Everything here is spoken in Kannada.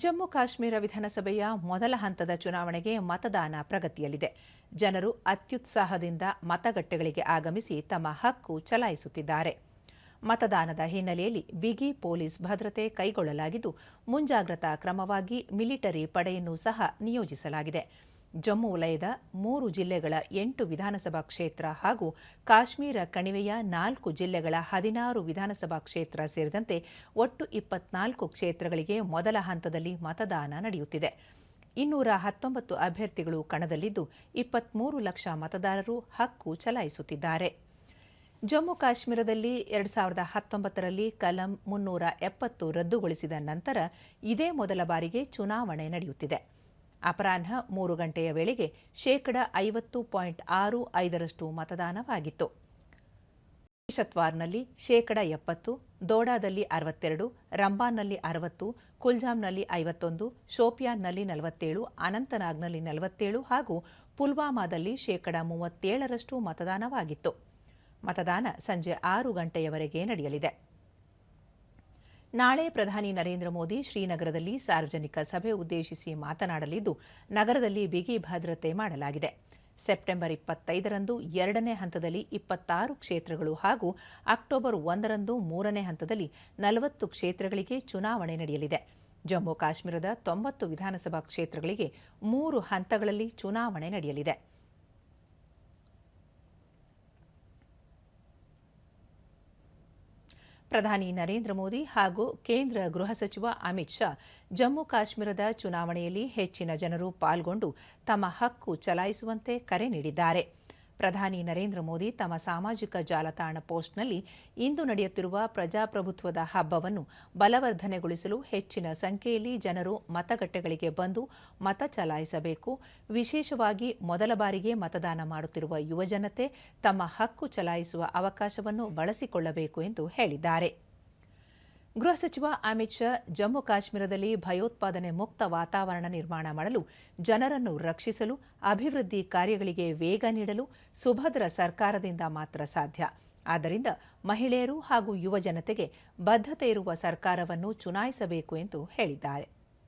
ಜಮ್ಮು ಕಾಶ್ಮೀರ ವಿಧಾನಸಭೆಯ ಮೊದಲ ಹಂತದ ಚುನಾವಣೆಗೆ ಮತದಾನ ಪ್ರಗತಿಯಲ್ಲಿದೆ. ಜನರು ಅತ್ಯುತ್ಸಾಹದಿಂದ ಮತಗಟ್ಟೆಗಳಿಗೆ ಆಗಮಿಸಿ ತಮ್ಮ ಹಕ್ಕು ಚಲಾಯಿಸುತ್ತಿದ್ದಾರೆ. ಮತದಾನದ ಹಿನ್ನೆಲೆಯಲ್ಲಿ ಬಿಗಿ ಪೊಲೀಸ್ ಭದ್ರತೆ ಕೈಗೊಳ್ಳಲಾಗಿದ್ದು, ಮುಂಜಾಗ್ರತಾ ಕ್ರಮವಾಗಿ ಮಿಲಿಟರಿ ಪಡೆಯನ್ನು ಸಹ ನಿಯೋಜಿಸಲಾಗಿದೆ. ಜಮ್ಮು ವಲಯದ ಮೂರು ಜಿಲ್ಲೆಗಳ ಎಂಟು ವಿಧಾನಸಭಾ ಕ್ಷೇತ್ರ ಹಾಗೂ ಕಾಶ್ಮೀರ ಕಣಿವೆಯ ನಾಲ್ಕು ಜಿಲ್ಲೆಗಳ ಹದಿನಾರು ವಿಧಾನಸಭಾ ಕ್ಷೇತ್ರ ಸೇರಿದಂತೆ ಒಟ್ಟು ಇಪ್ಪತ್ನಾಲ್ಕು ಕ್ಷೇತ್ರಗಳಿಗೆ ಮೊದಲ ಹಂತದಲ್ಲಿ ಮತದಾನ ನಡೆಯುತ್ತಿದೆ. ಇನ್ನೂರ ಹತ್ತೊಂಬತ್ತು ಅಭ್ಯರ್ಥಿಗಳು ಕಣದಲ್ಲಿದ್ದು ಇಪ್ಪತ್ಮೂರು ಲಕ್ಷ ಮತದಾರರು ಹಕ್ಕು ಚಲಾಯಿಸುತ್ತಿದ್ದಾರೆ. ಜಮ್ಮು ಕಾಶ್ಮೀರದಲ್ಲಿ ಎರಡು ಸಾವಿರದ ಹತ್ತೊಂಬತ್ತರಲ್ಲಿ ಕಲಂ ಮುನ್ನೂರ ಎಪ್ಪತ್ತು ರದ್ದುಗೊಳಿಸಿದ ನಂತರ ಇದೇ ಮೊದಲ ಬಾರಿಗೆ ಚುನಾವಣೆ ನಡೆಯುತ್ತಿದೆ. ಅಪರಾಹ್ನ ಮೂರು ಗಂಟೆಯ ವೇಳೆಗೆ ಶೇಕಡ ಐವತ್ತು ಪಾಯಿಂಟ್ ಆರು ಐದರಷ್ಟು ಮತದಾನವಾಗಿತ್ತು. ಶತ್ವಾರ್ನಲ್ಲಿ ಶೇಕಡ ಎಪ್ಪತ್ತು, ದೋಡಾದಲ್ಲಿ ಅರವತ್ತೆರಡು, ರಂಬಾನ್ನಲ್ಲಿ ಅರವತ್ತು, ಕುಲ್ಜಾಮ್ನಲ್ಲಿ ಐವತ್ತೊಂದು, ಶೋಪಿಯಾನ್ನಲ್ಲಿ ನಲವತ್ತೇಳು, ಅನಂತನಾಗ್ನಲ್ಲಿ ನಲವತ್ತೇಳು ಹಾಗೂ ಪುಲ್ವಾಮಾದಲ್ಲಿ ಶೇಕಡ ಮೂವತ್ತೇಳರಷ್ಟು ಮತದಾನವಾಗಿತ್ತು. ಮತದಾನ ಸಂಜೆ ಆರು ಗಂಟೆಯವರೆಗೆ ನಡೆಯಲಿದೆ. ನಾಳೆ ಪ್ರಧಾನಿ ನರೇಂದ್ರ ಮೋದಿ ಶ್ರೀನಗರದಲ್ಲಿ ಸಾರ್ವಜನಿಕ ಸಭೆ ಉದ್ದೇಶಿಸಿ ಮಾತನಾಡಲಿದ್ದು, ನಗರದಲ್ಲಿ ಬಿಗಿ ಭದ್ರತೆ ಮಾಡಲಾಗಿದೆ. ಸೆಪ್ಟೆಂಬರ್ ಇಪ್ಪತ್ತೈದರಂದು ಎರಡನೇ ಹಂತದಲ್ಲಿ ಇಪ್ಪತ್ತಾರು ಕ್ಷೇತ್ರಗಳು ಹಾಗೂ ಅಕ್ಟೋಬರ್ ಒಂದರಂದು ಮೂರನೇ ಹಂತದಲ್ಲಿ ನಲವತ್ತು ಕ್ಷೇತ್ರಗಳಿಗೆ ಚುನಾವಣೆ ನಡೆಯಲಿದೆ. ಜಮ್ಮು ಕಾಶ್ಮೀರದ ತೊಂಬತ್ತು ವಿಧಾನಸಭಾ ಕ್ಷೇತ್ರಗಳಿಗೆ ಮೂರು ಹಂತಗಳಲ್ಲಿ ಚುನಾವಣೆ ನಡೆಯಲಿದೆ. ಪ್ರಧಾನಿ ನರೇಂದ್ರ ಮೋದಿ ಹಾಗೂ ಕೇಂದ್ರ ಗೃಹ ಸಚಿವ ಅಮಿತ್ ಶಾ ಜಮ್ಮು ಕಾಶ್ಮೀರದ ಚುನಾವಣೆಯಲ್ಲಿ ಹೆಚ್ಚಿನ ಜನರು ಪಾಲ್ಗೊಂಡು ತಮ್ಮ ಹಕ್ಕು ಚಲಾಯಿಸುವಂತೆ ಕರೆ ನೀಡಿದ್ದಾರೆ. ಪ್ರಧಾನಿ ನರೇಂದ್ರ ಮೋದಿ ತಮ್ಮ ಸಾಮಾಜಿಕ ಜಾಲತಾಣ ಪೋಸ್ಟ್ನಲ್ಲಿ ಇಂದು ನಡೆಯುತ್ತಿರುವ ಪ್ರಜಾಪ್ರಭುತ್ವದ ಹಬ್ಬವನ್ನು ಬಲವರ್ಧನೆಗೊಳಿಸಲು ಹೆಚ್ಚಿನ ಸಂಖ್ಯೆಯಲ್ಲಿ ಜನರು ಮತಗಟ್ಟೆಗಳಿಗೆ ಬಂದು ಮತ ಚಲಾಯಿಸಬೇಕು. ವಿಶೇಷವಾಗಿ ಮೊದಲ ಬಾರಿಗೆ ಮತದಾನ ಮಾಡುತ್ತಿರುವ ಯುವಜನತೆ ತಮ್ಮ ಹಕ್ಕು ಚಲಾಯಿಸುವ ಅವಕಾಶವನ್ನು ಬಳಸಿಕೊಳ್ಳಬೇಕು ಎಂದು ಹೇಳಿದ್ದಾರೆ. ಗೃಹ ಸಚಿವ ಅಮಿತ್ ಶಾ ಜಮ್ಮು ಕಾಶ್ಮೀರದಲ್ಲಿ ಭಯೋತ್ಪಾದನೆ ಮುಕ್ತ ವಾತಾವರಣ ನಿರ್ಮಾಣ ಮಾಡಲು ಜನರನ್ನು ರಕ್ಷಿಸಲು, ಅಭಿವೃದ್ಧಿ ಕಾರ್ಯಗಳಿಗೆ ವೇಗ ನೀಡಲು ಸುಭದ್ರ ಸರ್ಕಾರದಿಂದ ಮಾತ್ರ ಸಾಧ್ಯ. ಆದ್ದರಿಂದ ಮಹಿಳೆಯರು ಹಾಗೂ ಯುವ ಜನತೆಗೆ ಬದ್ಧತೆ ಇರುವ ಸರ್ಕಾರವನ್ನು ಚುನಾಯಿಸಬೇಕು ಎಂದು ಹೇಳಿದ್ದಾರೆ.